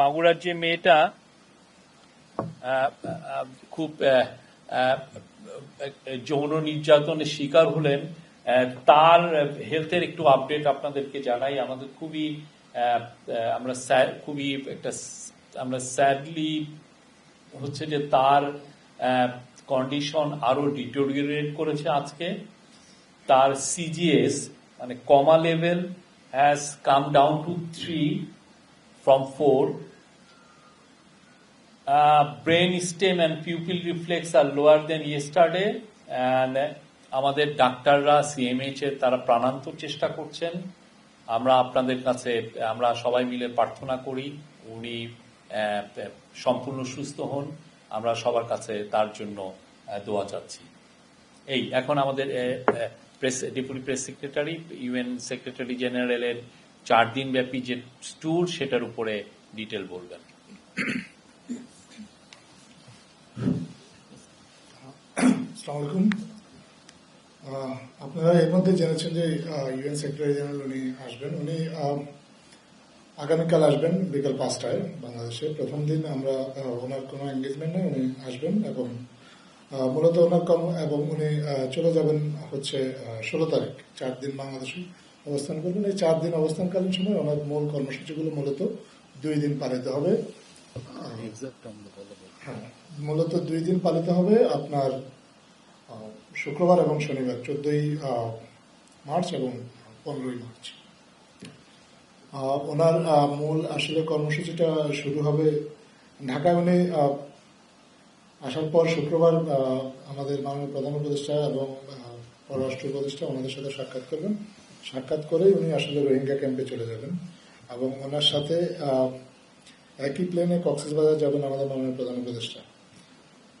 মাগুরার যে মেয়েটা খুব যৌন নির্যাতনের শিকার হলেন। তার হেলথের একটু আপডেট আপনাদেরকে জানাই। আমাদের খুবই আমরা খুবই একটা আমরা স্যাডলি হচ্ছে যে তার কন্ডিশন আরও ডিটোরিয়েট করেছে আজকে। তার সিজিএস মানে coma level has come down to three from four brain stem and pupil reflex R lower then yesterday and আমাদের ডাক্তাররা সিএমএইচ এর, তারা প্রাণান্তর চেষ্টা করছেন। আমরা আপনাদের কাছে, আমরা সবাই মিলে প্রার্থনা করি, উনি সম্পূর্ণ সুস্থ হন। আমরা সবার কাছে তার জন্য দোয়া চাচ্ছি। এই, এখন আমাদের press, deputy press secretary, UN secretary জেনারেলের চার দিন ব্যাপী যে ট্যুর, সেটার উপরে ডিটেল বলবেন। আপনারা এর মধ্যে জেনেছেন যে ইউএন সেক্রেটারি জেনারেল উনি আসবেন। উনি আগামীকাল আসবেন বিকাল পাঁচটায় বাংলাদেশে। প্রথম দিন আমরা ওনার কোনো এঙ্গেজমেন্ট নেই, উনি আসবেন এবং মূলত ওনার কর্ম এবং উনি চলে যাবেন হচ্ছে ষোলো তারিখ চার দিন বাংলাদেশে। অবস্থান করবেন। এই চার দিন অবস্থানকালীন সময় ওনার মূল কর্মসূচিগুলো মূলত দুই দিন পালিত হবে। হ্যাঁ মূলত দুই দিন পালিত হবে আপনার শুক্রবার এবং শনিবার চোদ্দই মার্চ এবং পনেরোই মার্চ। ওনার মূল আসলে কর্মসূচিটা শুরু হবে ঢাকায়। উনি আসার পর শুক্রবার আমাদের মাননীয় প্রধান উপদেষ্টা এবং পররাষ্ট্র উপদেষ্টা ওনাদের সাথে সাক্ষাৎ করবেন। সাক্ষাৎ করেই উনি আসলে রোহিঙ্গা ক্যাম্পে চলে যাবেন। এবং ওনার সাথে একই প্লেনে কক্সবাজার যাবেন আমাদের মাননীয় প্রধান উপদেষ্টা।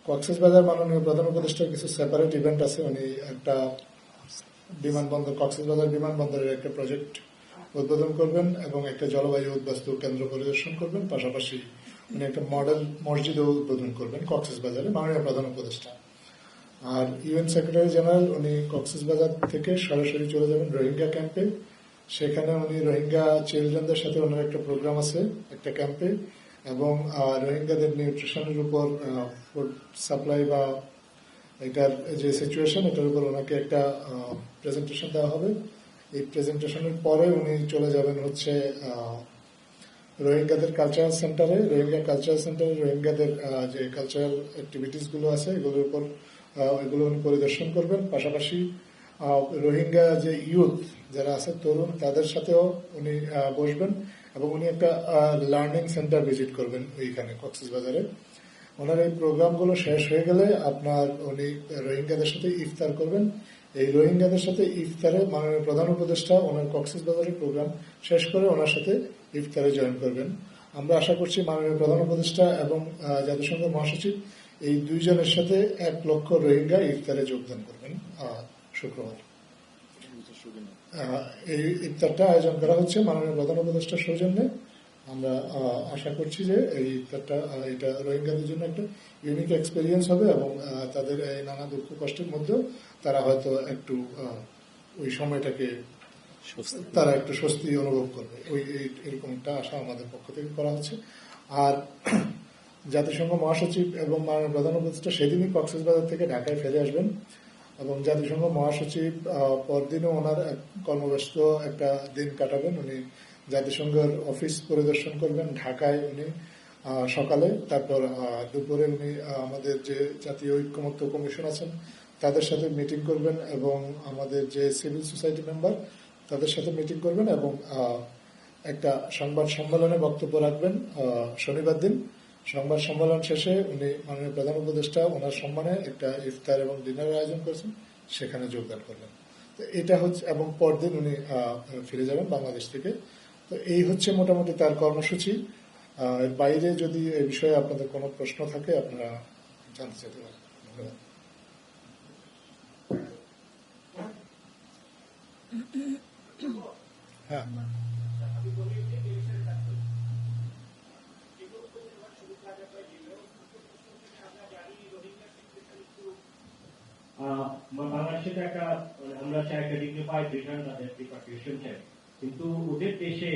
কক্সবাজার মাননীয় প্রধান উপদেষ্টার কিছু সেপারেট ইভেন্ট আছে। উনি একটা বিমানবন্দর কক্সবাজার বিমানবন্দরের একটা প্রজেক্ট উদ্বোধন করবেন এবং একটা জলবায়ু উদ্বাস্তু কেন্দ্র পরিদর্শন করবেন। পাশাপাশি উনি একটা মডেল মসজিদও উদ্বোধন করবেন কক্সবাজারে মাননীয় প্রধান উপদেষ্টা। আর ইউএন সেক্রেটারি জেনারেল উনি কক্সবাজার থেকে সরাসরি চলে যাবেন রোহিঙ্গা ক্যাম্পে। সেখানে উনি রোহিঙ্গা চিলড্রেনদের সাথে ওনার একটা প্রোগ্রাম আছে, একটা ক্যাম্পে। এবং রোহিঙ্গাদের নিউট্রিশনের উপর ফুড সাপ্লাই বা এটার যে সিচুয়েশন এটার উপর ওনাকে একটা প্রেজেন্টেশন দেওয়া হবে। এই প্রেজেন্টেশনের পরে উনি চলে যাবেন হচ্ছে রোহিঙ্গাদের কালচারাল সেন্টারে রোহিঙ্গা কালচারাল সেন্টারে রোহিঙ্গাদের যে কালচারাল অ্যাক্টিভিটিসগুলো আছে, এগুলোর উপর এগুলো পরিদর্শন করবেন। পাশাপাশি রোহিঙ্গা যে ইউথ যারা আছে তরুণ তাদের সাথেও উনি বসবেন এবং উনি একটা লার্নিং সেন্টার ভিজিট করবেন ওইখানে কক্সবাজারে। ওনার এই প্রোগ্রামগুলো শেষ হয়ে গেলে আপনার উনি রোহিঙ্গাদের সাথে ইফতার করবেন। এই রোহিঙ্গাদের সাথে ইফতারে মাননীয় প্রধান উপদেষ্টা ওনার কক্সবাজারের প্রোগ্রাম শেষ করে ওনার সাথে ইফতারে জয়েন করবেন। আমরা আশা করছি মাননীয় প্রধান উপদেষ্টা এবং আহ, জাতিসংঘ মহাসচিব এই দুইজনের সাথে এক লক্ষ রোহিঙ্গা ইফতারে যোগদান করবেন শুক্রবার। এই ইফতারটা আয়োজন করা হচ্ছে মাননীয় প্রধান উপদেষ্টার সৌজন্যে। আমরা আশা করছি যে এই ইফতারটা এটা রোহিঙ্গাদের জন্য একটা ইউনিক এক্সপিরিয়েন্স হবে এবং তাদের এই নানা দুঃখ কষ্টের মধ্যেও তারা হয়তো একটু ওই সময়টাকে তারা একটু স্বস্তি অনুভব করবে। ওই এরকম একটা আশা আমাদের পক্ষ থেকে করা হচ্ছে। আর জাতিসংঘ মহাসচিব এবং মাননীয় প্রধান উপদেষ্টা সেদিনই কক্সবাজার থেকে ঢাকায় ফিরে আসবেন এবং জাতিসংঘ মহাসচিব পরদিনও ওনার কর্মব্যস্ত একটা দিন কাটাবেন। উনি জাতিসংঘের অফিস পরিদর্শন করবেন ঢাকায় উনি সকালে। তারপর দুপুরে উনি আমাদের যে জাতীয় ঐক্যমত্য কমিশন আছেন, তাদের সাথে মিটিং করবেন এবং আমাদের যে সিভিল সোসাইটি মেম্বার, তাদের সাথে মিটিং করবেন এবং একটা সংবাদ সম্মেলনে বক্তব্য রাখবেন শনিবার দিন। সংবাদ সম্মেলন শেষে উনি মাননীয় প্রধান উপদেষ্টা, ওনার সম্মানে একটা ইফতার এবং ডিনারের আয়োজন করেছেন, সেখানে যোগদান করবেন তো এটা হচ্ছে, এবং পরদিন উনি ফিরে যাবেন বাংলাদেশ থেকে। তো এই হচ্ছে মোটামুটি তার কর্মসূচি। এর বাইরে যদি এই বিষয়ে আপনাদের কোনো প্রশ্ন থাকে, আপনারা জানতে চাইতে পারেন। হ্যাঁ। তো একটা মানে আমরা চাই একটা দুইজন তাদের রিপার্টিশন চাই। কিন্তু ওদের দেশে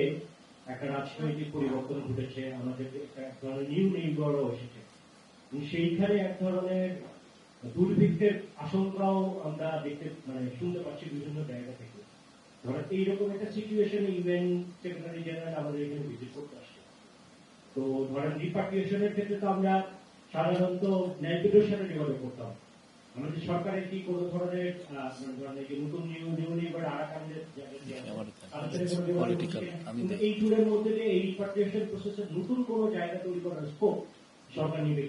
একটা রাজনৈতিক পরিবর্তন ঘটেছে, আমাদের একটা এক ধরনের নিউ নেইবারও এসেছে। সেইখানে এক ধরনের দুর্ভিক্ষের আশঙ্কাও আমরা দেখতে মানে শুনতে পাচ্ছি বিভিন্ন জায়গা থেকে। ধরেন এইরকম একটা সিচুয়েশনে ইউএন সেক্রেটারি জেনারেল আমাদের এখানে ভিজিট করতে আসছে। তো ধরেন রিপার্টিয়েশনের ক্ষেত্রে তো আমরা সাধারণত ন্যায়পিটোর সাথে যোগাযোগ করতাম আমাদের সরকারের কি কোনো ধরনের নতুন নিয়ম নিয়ম নিয়ে আরাকানদের Political, এই ট্যুরের মধ্যে দিয়ে এই রিপার্টিয়েশন প্রসেসের নতুন কোন জায়গা তৈরি করার স্কোপ সরকার নিবে?